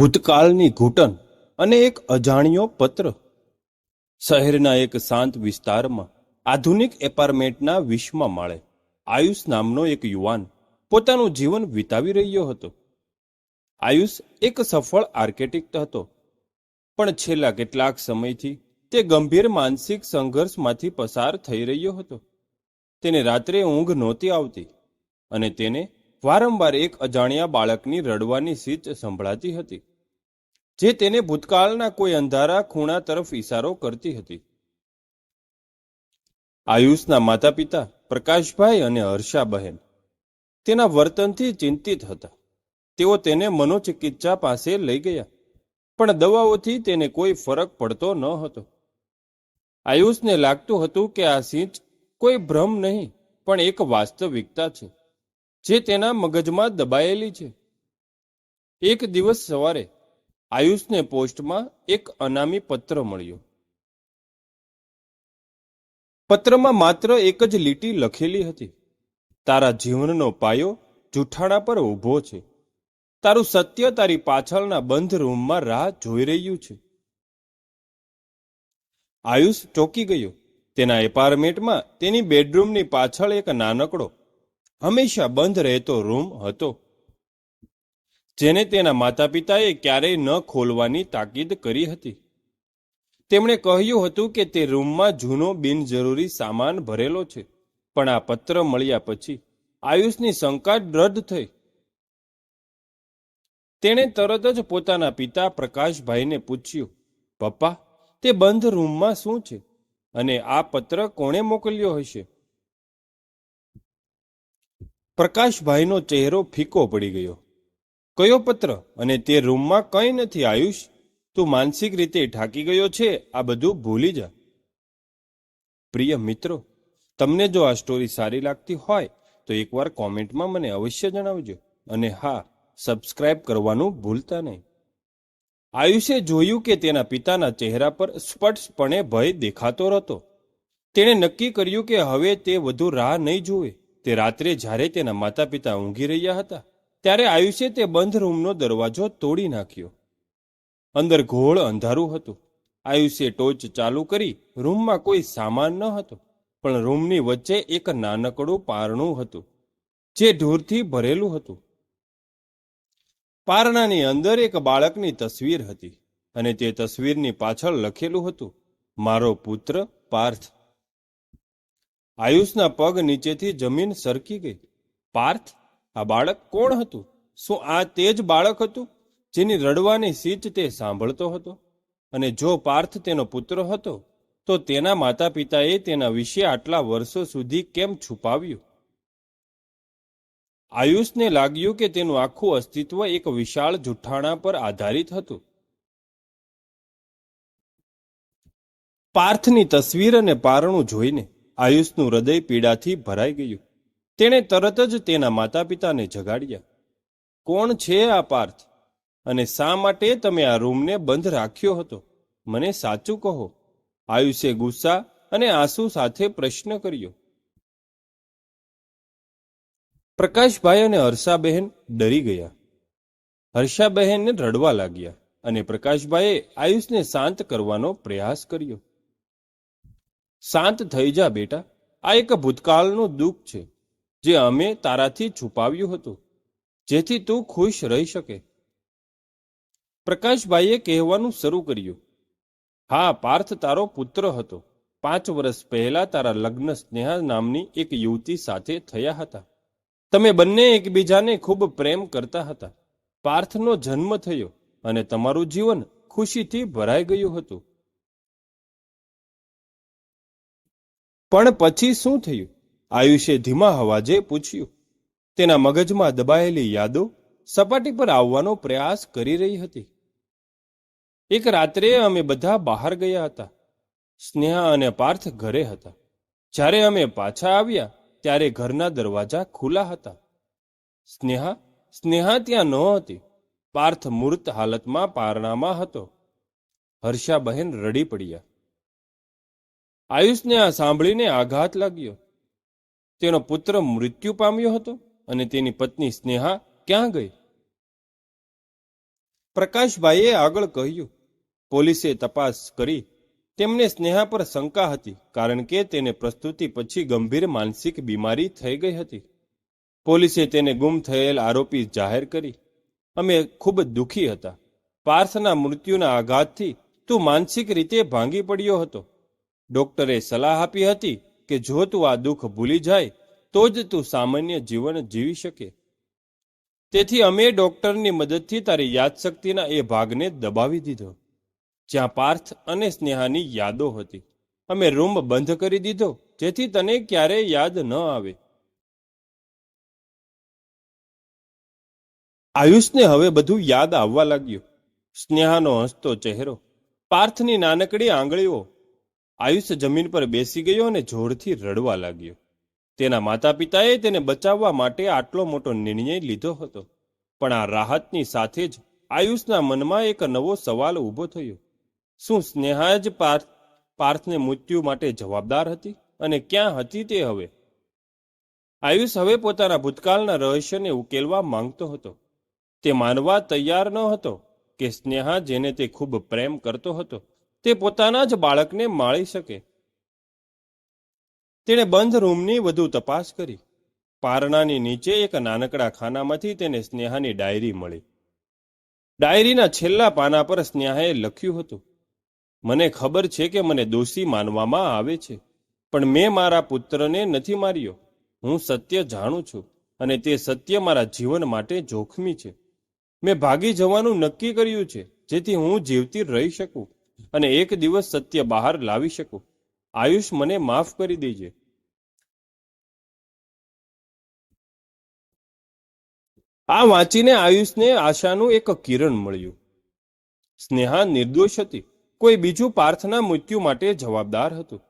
ભૂતકાળની ઘૂંટણ અને એક અજાણ્યો પત્ર. શહેરના એક શાંત વિસ્તારમાં આધુનિક એપાર્ટમેન્ટના વિશ્વમાં માળે આયુષ નામનો એક યુવાન પોતાનું જીવન વિતાવી રહ્યો હતો. આયુષ એક સફળ આર્કિટેક્ટ હતો, પણ છેલ્લા કેટલાક સમયથી તે ગંભીર માનસિક સંઘર્ષમાંથી પસાર થઈ રહ્યો હતો. તેને રાત્રે ઊંઘ નહોતી આવતી અને તેને વારંવાર એક અજાણ્યા બાળકની રડવાની સીચ સંભળાતી હતી. જે તેને ભૂતકાળના કોઈ અંધારા ખૂણા તરફ ઈશારો કરતી હતી. આયુષના માતા પિતા પ્રકાશભાઈ અને હર્ષાબહેન તેના વર્તનથી ચિંતિત હતા. તેઓ તેને મનોચિકિત્સા પાસે લઈ ગયા, પણ દવાઓથી તેને કોઈ ફરક પડતો ન હતો. આયુષને લાગતું હતું કે આ સિંચ કોઈ ભ્રમ નહીં, પણ એક વાસ્તવિકતા છે, જે તેના મગજમાં દબાયેલી છે. એક દિવસ સવારે આયુષને પોસ્ટમાં એક અનામી પત્ર મળ્યો. પત્રમાં માત્ર એક જ લીટી લખેલી હતી. તારા જીવનનો પાયો જૂઠાણા પર ઊભો છે. તારું સત્ય તારી પાછળના બંધ રૂમમાં રાહ જોઈ રહ્યું છે. આયુષ ચોકી ગયો. તેના એપાર્ટમેન્ટમાં તેની બેડરૂમની પાછળ એક નાનકડો, હંમેશા બંધ રહેતો રૂમ હતો. જેને તેના માતા પિતાએ ક્યારેય ન ખોલવાની તાકીદ કરી હતી. તેમણે કહ્યું હતું કે તે રૂમમાં જૂનો બિનજરૂરી સામાન ભરેલો છે, પણ આ પત્ર મળ્યા પછી આયુષની શંકા રદ થઈ. તેણે તરત જ પોતાના પિતા પ્રકાશભાઈને પૂછ્યું, પપ્પા, તે બંધ રૂમમાં શું છે? અને આ પત્ર કોણે મોકલ્યો હશે? પ્રકાશભાઈનો ચહેરો ફીકો પડી ગયો. કયો પત્ર? અને તે રૂમમાં કંઈ નથી, આયુષ? તું માનસિક રીતે ઠાકી ગયો છે, આ બધું ભૂલી જા. પ્રિય મિત્રો, તમને જો આ સ્ટોરી સારી લાગતી હોય, તો એકવાર કોમેન્ટમાં મને અવશ્ય જણાવજો. અને હા સબસ્ક્રાઇબ કરવાનું ભૂલતા નહીં. આયુષે જોયું કે તેના પિતાના ચહેરા પર સ્પષ્ટપણે ભય દેખાતો હતો તેણે નક્કી કર્યું કે હવે તે વધુ રાહ નહીં જુએ. તે રાત્રે જ્યારે તેના માતા પિતા ઊંઘી રહ્યા હતા ત્યારે આયુષે તે બંધ રૂમનો દરવાજો તોડી નાખ્યો. અંદર ઘોળ અંધારું હતું. આયુષે ટોચ ચાલુ કરી રૂમમાં કોઈ સામાન ન હતો, પણ રૂમની વચ્ચે એક નાનકડું પારણું હતું, જે ઢોરથી ભરેલું હતું. પારણાની અંદર એક બાળકની તસવીર હતી અને તે તસવીરની પાછળ લખેલું હતું, મારો પુત્ર પાર્થ. આયુષના પગ નીચેથી જમીન સરકી ગઈ. પાર્થ આ બાળક કોણ હતું? શું આ તે જ બાળક હતું જેની રડવાની સીચ તે સાંભળતો હતો? અને જો પાર્થ તેનો પુત્ર હતો, તો તેના માતા પિતાએ તેના વિશે આટલા વર્ષો સુધી કેમ છુપાવ્યું? આયુષને લાગ્યું કે તેનું આખું અસ્તિત્વ એક વિશાળ જુઠ્ઠાણા પર આધારિત હતું. પાર્થની તસવીર અને પારણું જોઈને આયુષનું હૃદય પીડાથી ભરાઈ ગયું. તેણે તરત જ તેના માતા પિતાને જગાડ્યા. કોણ છે આ પાર્થ? અને શા માટે તમે આ રૂમને બંધ રાખ્યો હતો? મને સાચું કહો. આયુષે ગુસ્સા અને આંસુ સાથે પ્રશ્ન કર્યો. પ્રકાશભાઈ અને હર્ષાબહેન ડરી ગયા. હર્ષાબહેનને રડવા લાગ્યા અને પ્રકાશભાઈએ આયુષને શાંત કરવાનો પ્રયાસ કર્યો. શાંત થઈ જા બેટા. આ એક ભૂતકાળનું દુઃખ છે. જે અમે તારાથી છુપાવ્યું હતું, જેથી તું ખુશ રહી શકે. પ્રકાશભાઈએ કહેવાનું શરૂ કર્યું. હા, પાર્થ તારો પુત્ર હતો. પાંચ વર્ષ પહેલા તારા લગ્ન સ્નેહા નામની એક યુવતી સાથે થયા હતા. તમે બંને એકબીજાને ખૂબ પ્રેમ કરતા હતા. પાર્થનો જન્મ થયો અને તમારું જીવન ખુશીથી ભરાઈ ગયું હતું. પણ પછી શું થયું? આયુષે ધીમા હવાજે પૂછ્યું. તેના મગજમાં દબાયેલી યાદો સપાટી પર આવવાનો પ્રયાસ કરી રહી હતી. એક રાત્રે અમે બધા બહાર ગયા હતા. સ્નેહા અને પાર્થ ઘરે હતા. જ્યારે અમે પાછા આવ્યા, ત્યારે ઘરના દરવાજા ખુલ્લા હતા. સ્નેહા સ્નેહા ત્યાં નહોતી. પાર્થ મૂર્ત હાલતમાં પારણામાં હતો. હર્ષાબહેન રડી પડ્યા. આયુષને આ સાંભળીને આઘાત લાગ્યો. તેનો પુત્ર મૃત્યુ પામ્યો હતો અને તેની પત્ની સ્નેહા ક્યાં ગઈ? પ્રકાશભાઈએ આગળ કહ્યું, પોલીસે તપાસ કરી. તેમને સ્નેહા પર શંકા હતી, કારણ કે તેને પ્રસ્તુતિ પછી ગંભીર માનસિક બીમારી થઈ ગઈ હતી. પોલીસે તેને ગુમ થયેલ આરોપી જાહેર કરી. અમે ખૂબ દુઃખી હતા. પાર્થના મૃત્યુના આઘાતથી તું માનસિક રીતે ભાંગી પડ્યો હતો. ડોક્ટરે સલાહ આપી હતી કે જો તું આ દુઃખ ભૂલી જાય, તો જ તું સામાન્ય જીવન જીવી શકે. તેથી અમે ડોક્ટરની મદદથી તારી યાદશક્તિના એ ભાગને દબાવી દીધો, જ્યાં પાર્થ અને સ્નેહાની યાદો હતી. અમે રૂમ બંધ કરી દીધો, જેથી તને ક્યારેય યાદ ન આવે. આયુષને હવે બધું યાદ આવવા લાગ્યું. સ્નેહાનો હસતો ચહેરો. પાર્થની નાનકડી આંગળીઓ આયુષ જમીન પર બેસી ગયો અને જોરથી રડવા લાગ્યો. તેના માતા પિતાએ તેને બચાવવા માટે આટલો મોટો નિર્ણય લીધો હતો. પણ આ રાહતની સાથે જ આયુષના મનમાં એક નવો સવાલ ઊભો થયો. શું સ્નેહા જ પાર્થ, પાર્થને મૃત્યુ માટે જવાબદાર હતી અને ક્યાં હતી તે હવે? આયુષ હવે પોતાના ભૂતકાળના રહસ્યને ઉકેલવા માંગતો હતો. તે માનવા તૈયાર ન હતો કે સ્નેહા જેને તે ખૂબ પ્રેમ કરતો હતો તે પોતાના જ બાળકને માળી શકે. તેણે બંધ રૂમની વધુ તપાસ કરી. પારણાની નીચે એક નાનકડા ખાનામાંથી તેને સ્નેહાની ડાયરી મળી. ડાયરીના છેલ્લા પાના પર સ્નેહાએ લખ્યું હતું, મને ખબર છે કે મને દોષી માનવામાં આવે છે, પણ મેં મારા પુત્રને નથી માર્યો. હું સત્ય જાણું છું અને તે સત્ય મારા જીવન માટે જોખમી છે. મેં ભાગી જવાનું નક્કી કર્યું છે, જેથી હું જીવતી રહી શકું. અને એક દિવસ સત્ય બહાર લાવી શકું. આયુષ મને માફ કરી દેજે. આ વાંચીને આયુષને આશાનું એક કિરણ મળ્યું. સ્નેહા નિર્દોષ હતી. કોઈ બીજું પાર્થના મૃત્યુ માટે જવાબદાર હતું.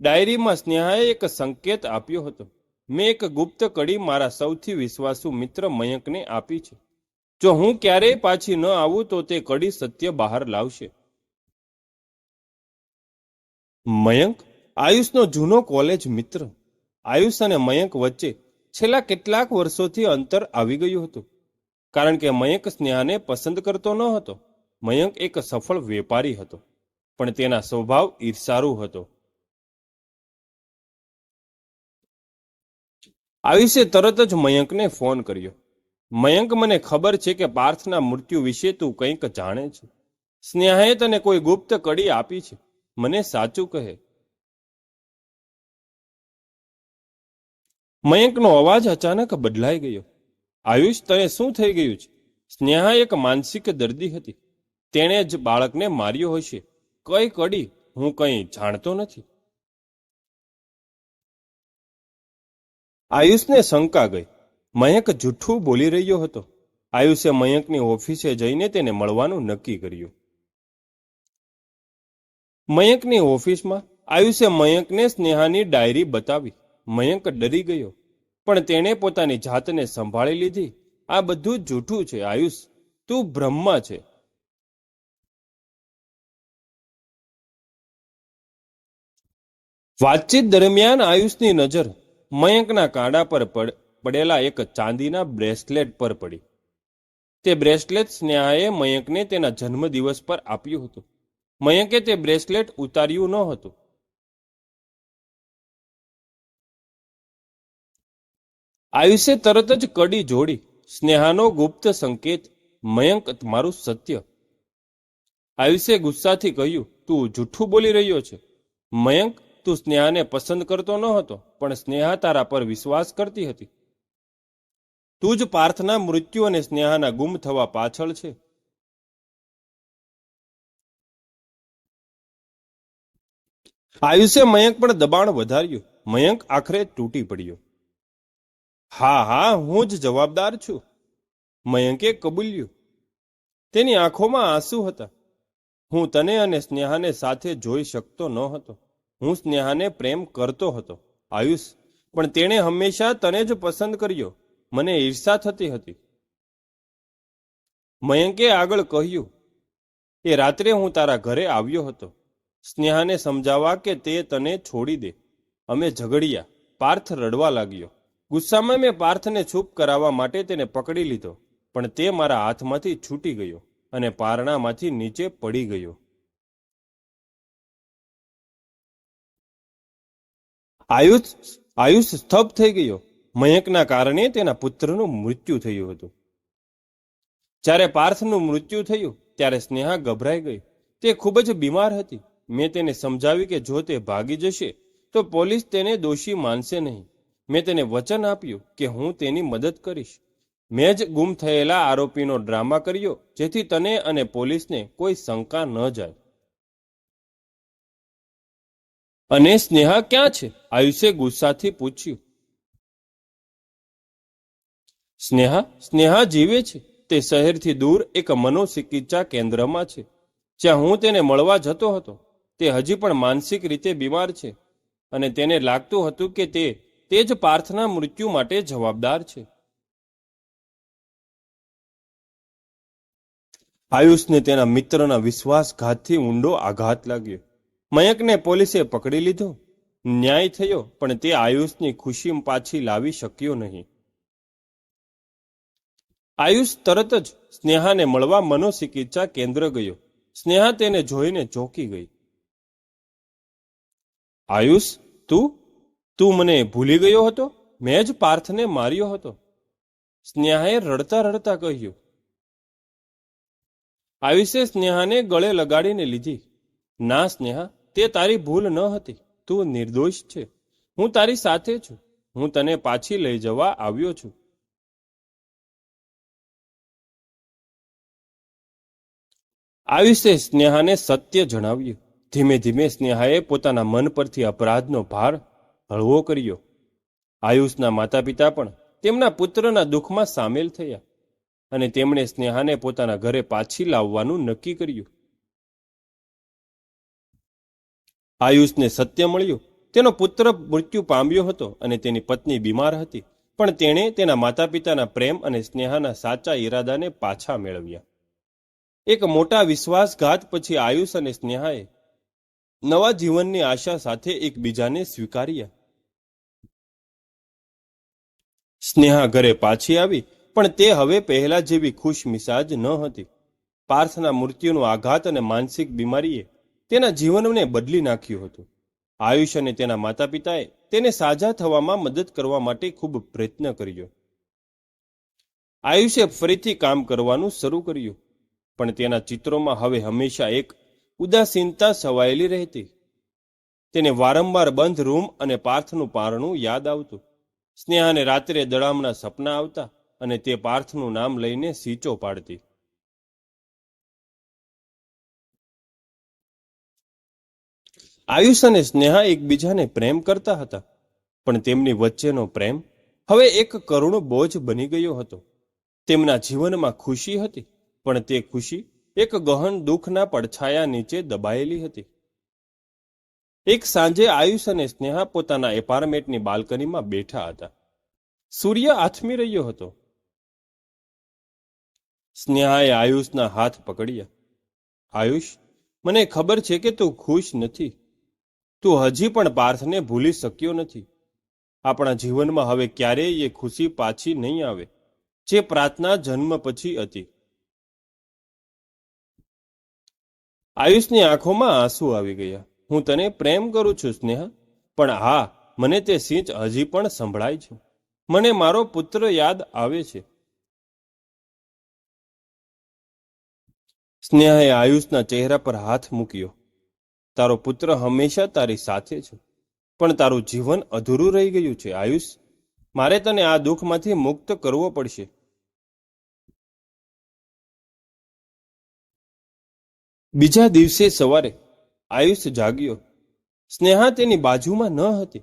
ડાયરીમાં સ્નેહાએ એક સંકેત આપ્યો હતો. મેં એક ગુપ્ત કડી મારા સૌથી વિશ્વાસુ મિત્ર મયંકને આપી છે. જો હું ક્યારેય પાછી ન આવું તો તે કડી સત્ય બહાર લાવશે. મયંક? આયુષનો જૂનો કોલેજ મિત્ર. આયુષ અને મયંક વચ્ચે છેલ્લા કેટલાક વર્ષોથી અંતર આવી ગયું હતું. કારણ કે મયંક સ્નેહાને પસંદ કરતો ન હતો. મયંક એક સફળ વેપારી હતો, પણ તેના સ્વભાવ ઈર્ષારૂ હતો. આયુષે તરત જ મયંકને ફોન કર્યો. મયંક, મને ખબર છે કે પાર્થના મૃત્યુ વિશે તું કંઈક જાણે છે. સ્નેહાએ તને કોઈ ગુપ્ત કડી આપી છે. મને સાચું કહે. મયંકનો અવાજ અચાનક બદલાઈ ગયો. આયુષ, તને શું થઈ ગયું છે? સ્નેહા એક માનસિક દર્દી હતી. તેણે જ બાળકને માર્યો હશે. કઈ કડી, હું કંઈ જાણતો નથી. આયુષને શંકા ગઈ. મયંક જૂઠું બોલી રહ્યો હતો. આયુષે મયંકની ઓફિસે જઈને તેને મળવાનું નક્કી કર્યું. મયંકની ઓફિસમાં આયુષે મયંકને સ્નેહાની ડાયરી બતાવી. મયંક ડરી ગયો. પણ તેણે પોતાની જાતને સંભાળી લીધી. આ બધું જૂઠું છે, આયુષ. તું બ્રહ્મા છે. વાતચીત દરમિયાન આયુષની નજર મયંકના કાંડા પર પડેલા એક ચાંદીના બ્રેસલેટ પર પડી. તે બ્રેસલેટ સ્નેહાએ મયંકને તેના જન્મદિવસ પર આપ્યું હતું. મયંકે તે બ્રેસલેટ ઉતાર્યું ન હતું. આયુષે તરત જ કડી જોડી. સ્નેહાનો ગુપ્ત સંકેત. મયંક મારું સત્ય. આયુષે ગુસ્સાથી કહ્યું, તું જૂઠું બોલી રહ્યો છે. મયંક, તું સ્નેહાને પસંદ કરતો ન હતો, પણ સ્નેહા તારા પર વિશ્વાસ કરતી હતી. તું જ પાર્થના મૃત્યુ અને સ્નેહાના ગુમ થવા પાછળ છે. આયુષે મયંક પણ દબાણ વધાર્યું. મયંક આખરે તૂટી પડ્યો. હા હા, હું જ જવાબદાર છું. મયંકે કબૂલ્યું. તેની આંખોમાં આંસુ હતા. હું તને અને સ્નેહાને સાથે જોઈ શકતો ન હતો. હું સ્નેહાને પ્રેમ કરતો હતો. આયુષ, પણ તેણે હંમેશા તને જ પસંદ કર્યો. મને ઈર્ષા થતી હતી. મયંકે આગળ કહ્યું, એ રાત્રે હું તારા ઘરે આવ્યો હતો. સ્નેહાને સમજાવવા કે તે તને છોડી દે. અમે ઝઘડ્યા, પાર્થ રડવા લાગ્યો. ગુસ્સામાં મેં પાર્થને ચૂપ કરાવવા માટે તેને પકડી લીધો, પણ તે મારા હાથમાંથી છૂટી ગયો અને પારણામાંથી નીચે પડી ગયો. આયુષ આયુષ સ્તબ્ધ થઈ ગયો. મયંકના કારણે તેના પુત્રનું મૃત્યુ થયું હતું. જ્યારે પાર્થનું મૃત્યુ થયું, ત્યારે સ્નેહા ગભરાઈ ગઈ. તે ખૂબ જ બીમાર હતી. મેં તેને સમજાવી કે જો તે ભાગી જશે, તો પોલીસ તેને દોષી માનશે નહીં. મેં તેને વચન આપ્યું કે હું તેની મદદ કરીશ. મેં જ ગુમ થયેલા આરોપીનો ડ્રામા કર્યો, જેથી તને અને પોલીસને કોઈ શંકા ન જાય. અને સ્નેહા ક્યાં છે? આયુષે ગુસ્સાથી પૂછ્યું. સ્નેહા સ્નેહા જીવે છે. તે શહેરથી દૂર એક મનોચિકિત્સા કેન્દ્રમાં છે. જ્યાં હું તેને મળવા જતો હતો. તે હજી પણ માનસિક રીતે બીમાર છે અને તેને લાગતું હતું કે તે તે જ પાર્થના મૃત્યુ માટે જવાબદાર છે. આયુષને તેના મિત્રના વિશ્વાસઘાતથી ઊંડો આઘાત લાગ્યો. મયંકને પોલીસે પકડી લીધો. ન્યાય થયો, પણ તે આયુષની ખુશી પાછી લાવી શક્યો નહીં. આયુષ તરત જ સ્નેહાને મળવા મનોચિકિત્સા કેન્દ્ર ગયો. સ્નેહા તેને જોઈને ચોંકી ગઈ. આયુષ, તું? તું મને ભૂલી ગયો હતો? મેં જ પાર્થને માર્યો હતો. સ્નેહાએ રડતા રડતા કહ્યું. આયુષે સ્નેહાને ગળે લગાડીને લીધી. ના સ્નેહા, તે તારી ભૂલ ન હતી. તું નિર્દોષ છે. હું તારી સાથે છું. હું તને પાછી લઈ જવા આવ્યો છું. આયુષે સ્નેહાને સત્ય જણાવ્યું. ધીમે ધીમે સ્નેહાએ પોતાના મન પરથી અપરાધનો ભાર હળવો કર્યો. આયુષના માતા પિતા પણ તેમના પુત્રના દુઃખમાં સામેલ થયા અને તેમણે સ્નેહાને પોતાના ઘરે પાછી લાવવાનું નક્કી કર્યું. આયુષને સત્ય મળ્યું. તેનો પુત્ર મૃત્યુ પામ્યો હતો અને તેની પત્ની બીમાર હતી, પણ તેણે તેના માતા પિતાના પ્રેમ અને સ્નેહાના સાચા ઈરાદાને પાછા મેળવ્યા. એક મોટા વિશ્વાસઘાત પછી આયુષ અને સ્નેહાએ નવા જીવનની આશા સાથે એકબીજાને સ્વીકાર્યા સ્નેહા ઘરે પાછી આવી, પણ તે હવે પહેલા જેવી ખુશ મિસાજ ન હતી. પાર્થના મૃત્યુનો આઘાત અને માનસિક બીમારીએ તેના જીવનને બદલી નાખ્યું હતું. આયુષ અને તેના માતા પિતાએ તેને સાજા થવામાં મદદ કરવા માટે ખૂબ પ્રયત્ન કર્યો. આયુષે ફરીથી કામ કરવાનું શરૂ કર્યું, પણ તેના ચિત્રોમાં હવે હંમેશા એક ઉદાસીનતા છવાયેલી રહેતી. તેને વારંવાર બંધ રૂમ અને પાર્થનું પારણું યાદ આવતું. સ્નેહાને રાત્રે દડામના સપના આવતા અને તે પાર્થનું નામ લઈને સીચો પાડતી. આયુષ અને સ્નેહા એકબીજાને પ્રેમ કરતા હતા, પણ તેમની વચ્ચેનો પ્રેમ હવે એક કરુણ બોજ બની ગયો હતો. તેમના જીવનમાં ખુશી હતી, પણ તે ખુશી એક ગહન દુઃખના પડછાયા નીચે દબાયેલી હતી. એક સાંજે આયુષ અને સ્નેહા પોતાના એપાર્ટમેન્ટની બાલ્કનીમાં બેઠા હતા. સૂર્ય આથમી રહ્યો હતો. સ્નેહાએ આયુષના હાથ પકડ્યા. આયુષ, મને ખબર છે કે તું ખુશ નથી. તું હજી પણ પાર્થને ભૂલી શક્યો નથી. આપણા જીવનમાં હવે ક્યારેય એ ખુશી પાછી નહીં આવે. જે પ્રાર્થના જન્મ પછી હતી. આયુષની આંખોમાં આંસુ આવી ગયા. હું તને પ્રેમ કરું છું, સ્નેહા, પણ હા, મને તે સિંચ હજી પણ સંભળાય છે. મને મારો પુત્ર યાદ આવે છે. સ્નેહાએ આયુષના ચહેરા પર હાથ મૂક્યો. તારો પુત્ર હંમેશા તારી સાથે છે, પણ તારું જીવન અધૂરું રહી ગયું છે, આયુષ. મારે તને આ દુઃખમાંથી મુક્ત કરવો પડશે. બીજા દિવસે સવારે આયુષ જાગ્યો. સ્નેહા તેની બાજુમાં ન હતી.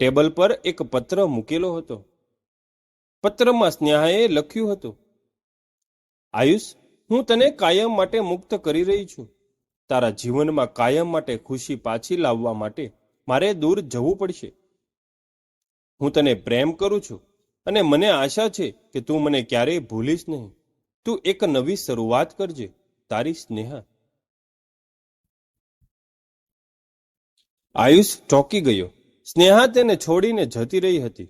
ટેબલ પર એક પત્ર મૂકેલો હતો. પત્રમાં સ્નેહાએ લખ્યું હતું, આયુષ, હું તને કાયમ માટે મુક્ત કરી રહી છું. તારા જીવનમાં કાયમ માટે ખુશી પાછી લાવવા માટે મારે દૂર જવું પડશે. હું તને પ્રેમ કરું છું અને મને આશા છે કે તું મને ક્યારેય ભૂલીશ નહીં. તું એક નવી શરૂઆત કરજે, તારી સ્નેહા. આયુષ ચોંકી ગયો. સ્નેહા તેને છોડીને જતી રહી હતી.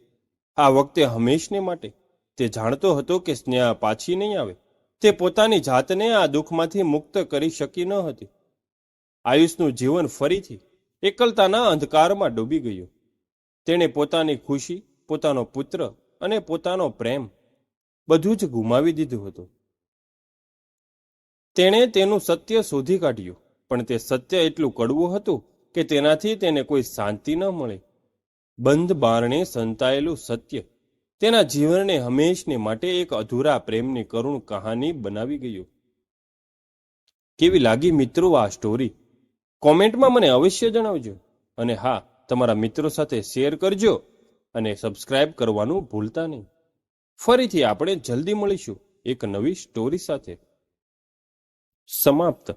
આ વખતે હંમેશને માટે તે જાણતો હતો કે સ્નેહા પાછી નહીં આવે. તે પોતાની જાતને આ દુઃખમાંથી મુક્ત કરી શકી ન હતી. આયુષનું જીવન ફરીથી એકલતાના અંધકારમાં ડૂબી ગયું. તેણે પોતાની ખુશી, પોતાનો પુત્ર અને પોતાનો પ્રેમ બધું જ ગુમાવી દીધું હતું. તેણે તેનું સત્ય શોધી કાઢ્યું, પણ તે સત્ય એટલું કડવું હતું કે તેનાથી તેને કોઈ શાંતિ ન મળે. બંધ બારણે સંતાયેલું સત્ય. તેના જીવનને હંમેશને માટે એક અધૂરા પ્રેમની કરુણ કહાની બનાવી ગયું. કેવી લાગી મિત્રો આ સ્ટોરી કોમેન્ટમાં મને અવશ્ય જણાવજો. અને હા, તમારા મિત્રો સાથે શેર કરજો અને સબસ્ક્રાઇબ કરવાનું ભૂલતા નહીં. ફરીથી આપણે જલ્દી મળીશું એક નવી સ્ટોરી સાથે. સમાપ્ત.